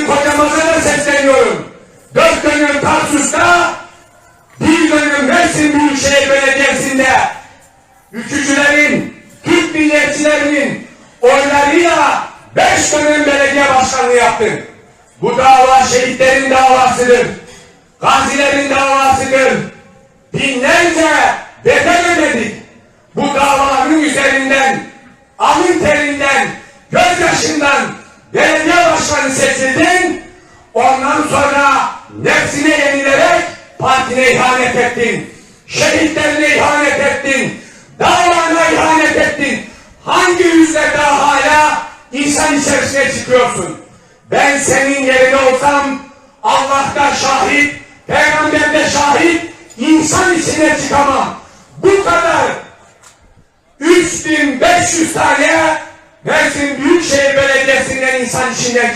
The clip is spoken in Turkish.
Sayın Kocamaz'a da sesleniyorum. Dört dönem Tarsus'ta, bir dönem Mersin Büyükşehir Belediyesi'nde ülkücülerin, Türk milliyetçilerinin oylarıyla beş dönem belediye başkanlığı yaptın. Bu dava şehitlerin davasıdır. Gazilerin davasıdır. Binlerce bedel ödedik. Bu davaların üzerinden, alın terinden, gözyaşından Ondan sonra nefsine yenilerek partine ihanet ettin. Şehitlerine ihanet ettin. Davana ihanet ettin. Hangi yüzle daha hala insan içerisine çıkıyorsun? Ben senin yerine olsam Allah'ta şahit, peygamberde şahit, insan içine çıkamam. Bu kadar 3500 tane Mersin Büyükşehir Belediyesi'nden insan içinden